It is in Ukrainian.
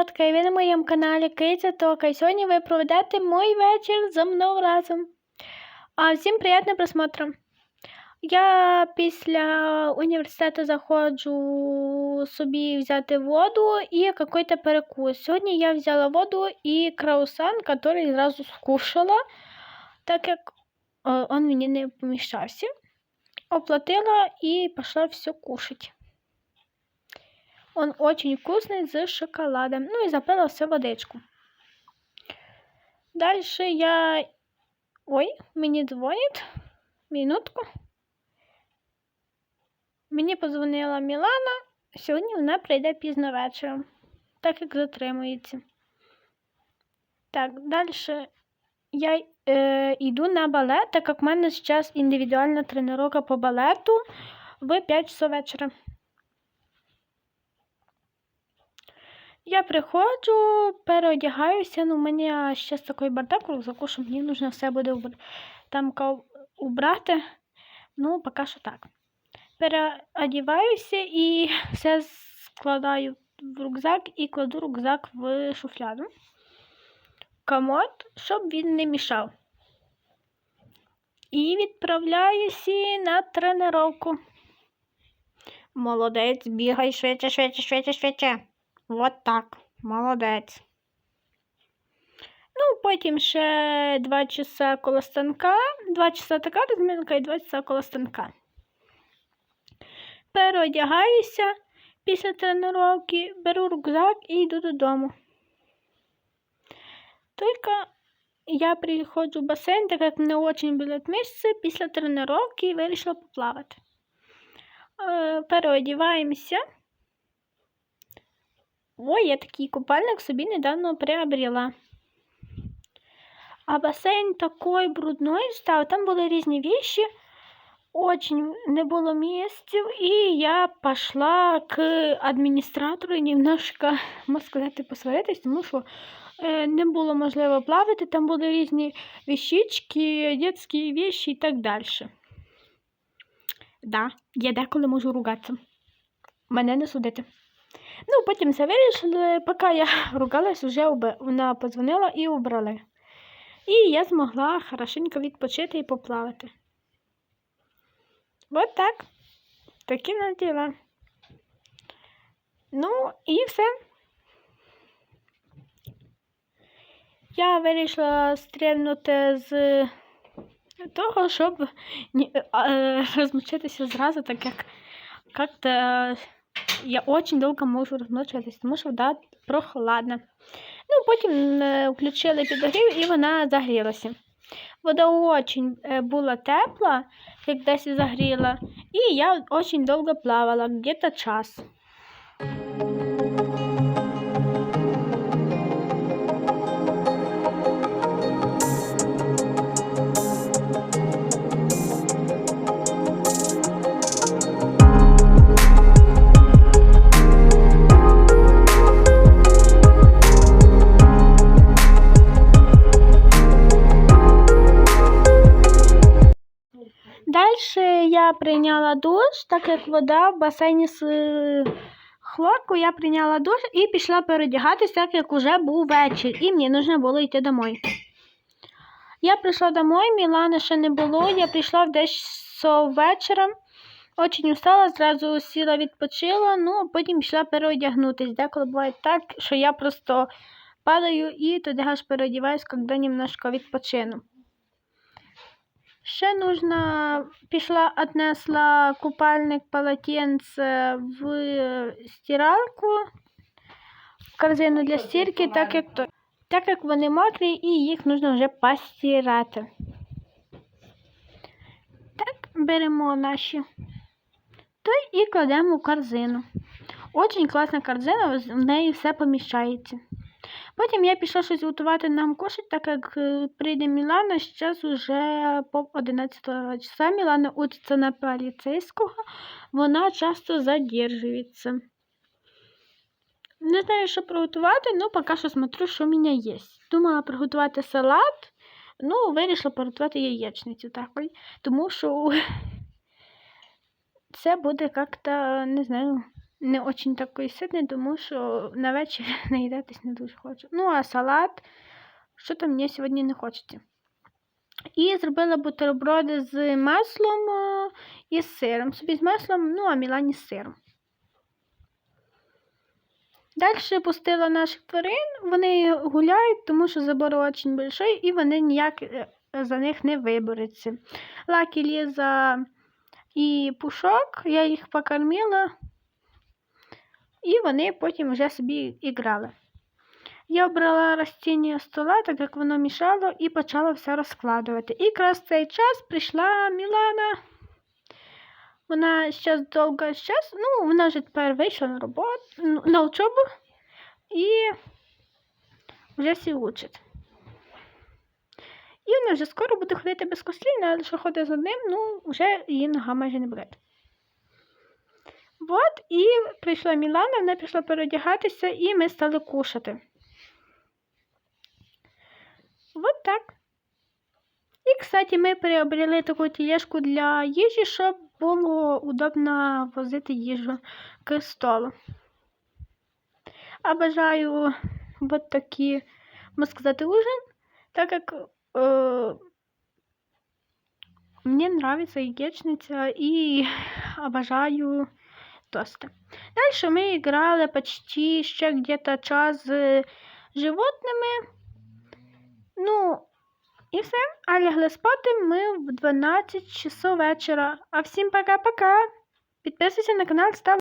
дівчатка, і ви на моєму каналі Киця Тока. І сьогодні ви проведете мій вечір зі мною разом. А всім приємного просмотру. Я після університету заходжу собі взяти воду і якийсь перекус. Сьогодні я взяла воду і краусан, який зразу скушала, так як о, он мені не поміщався. Оплатила і пішла все кушать. Он очень вкусный с шоколадом. Ну и запила все водичку. Дальше я... Ой, мені дзвонить. Минутку. Мені позвонила Мілана. Сьогодні вона прийде пізно вечором, так як затримується. Так, далі я е, йду на балет, так як в мене зараз індивідуальна тренування по балету в 5 часов вечора. Я приходжу, переодягаюся, ну, у мене ще такий бардак в рюкзаку, що мені потрібно все буде там убрати. Ну, поки що так. Переодіваюся і все складаю в рюкзак і кладу рюкзак в шуфляду. Комод, щоб він не мішав. І відправляюся на тренировку. Молодець, бігай швидше, швидше, швидше, швидше. Вот так. Молодець. Ну, потім ще 2 часа коло станка, 2 часа така розмінка і 2 часа коло станка. Переодягаюся після тренування, беру рюкзак і йду додому. Тільки я приходжу в басейн, так як мене дуже болить місце, після тренування вирішила поплавати. Е, переодіваємося. Ой, я такий купальник собі недавно приобрела. А басейн такой брудной став. Там були різні вещи. Очень не було місців. І я пішла к адміністратору немножко, можна сказати, посваритись, тому що е, не було можливо плавати. Там були різні вещички, дитячі вещи і так далі. Да, я деколи можу ругатися. Мене не судити. Ну, потім все вирішили, поки я ругалась, вже вона подзвонила і убрали. І я змогла хорошенько відпочити і поплавати. От так. Такі на діла. Ну, і все. Я вирішила стрільнути з того, щоб розмочитися зразу, так як як-то я очень довго можу розмочуватись, тому що вода прохладна. Ну, Потім е, включили підогрів і вона загрілася. Вода очень була тепла, як десь загріла, і я очень довго плавала, где-то час. Я прийняла душ, так як вода в басейні з е, хлорку, я прийняла душ і пішла передягатися, так як вже був вечір, і мені потрібно було йти домой. Я прийшла домой, Мілани ще не було, я прийшла десь вечора, Очень устала, зразу сіла, відпочила, ну а потім пішла переодягнутися. Деколи буває так, що я просто падаю і тоді аж переодіваюсь, коли немножко відпочину. Ще нужно, пішла, отнесла купальник полотенце в стиралку, в корзину для стирки, так як так як вони мокрі і їх нужно вже постирати. Так, беремо наші той і кладемо в корзину. Очень класна корзина, в неї все поміщається. Потім я пішла щось готувати нам кушать, так як е, прийде Мілана, зараз вже по 11 часа Мілана учиться на поліцейського, вона часто задержується. Не знаю, що приготувати, ну поки що смотрю, що в мене є. Думала приготувати салат, ну, вирішила приготувати яєчницю такою, тому що це буде як-то, не знаю, не очень такий ситний, тому що на вечір наїдатись не дуже хочу. Ну, а салат, що там мені сьогодні не хочеться. І зробила бутерброди з маслом і з сиром. Собі з маслом, ну, а Мілані з сиром. Далі пустила наших тварин, вони гуляють, тому що забор дуже большой, і вони ніяк е, за них не виберуться. Лакі, Ліза і Пушок, я їх покормила, і вони потім вже собі іграли. Я обрала ростіння стола, так як воно мішало, і почала все розкладувати. І якраз в цей час прийшла Мілана. Вона зараз довго зараз, ну, вона вже тепер вийшла на роботу, на учебу і вже всі учить. І вона вже скоро буде ходити безкослівно, але що ходить з одним, ну, вже її нога майже не болить. От, і прийшла Мілана, вона пішла переодягатися, і ми стали кушати. Вот так. І, кстати, ми приобрели таку тележку для їжі, щоб було удобно возити їжу к столу. Обожаю вот такі, можна сказати, ужин, так як е, мені нравится яєчниця і обожаю тости. Дальше ми грали почти ще где-то час з животними. Ну, і все. А лягли спати ми в 12 часов вечора. А всім пока-пока. Підписуйся на канал, став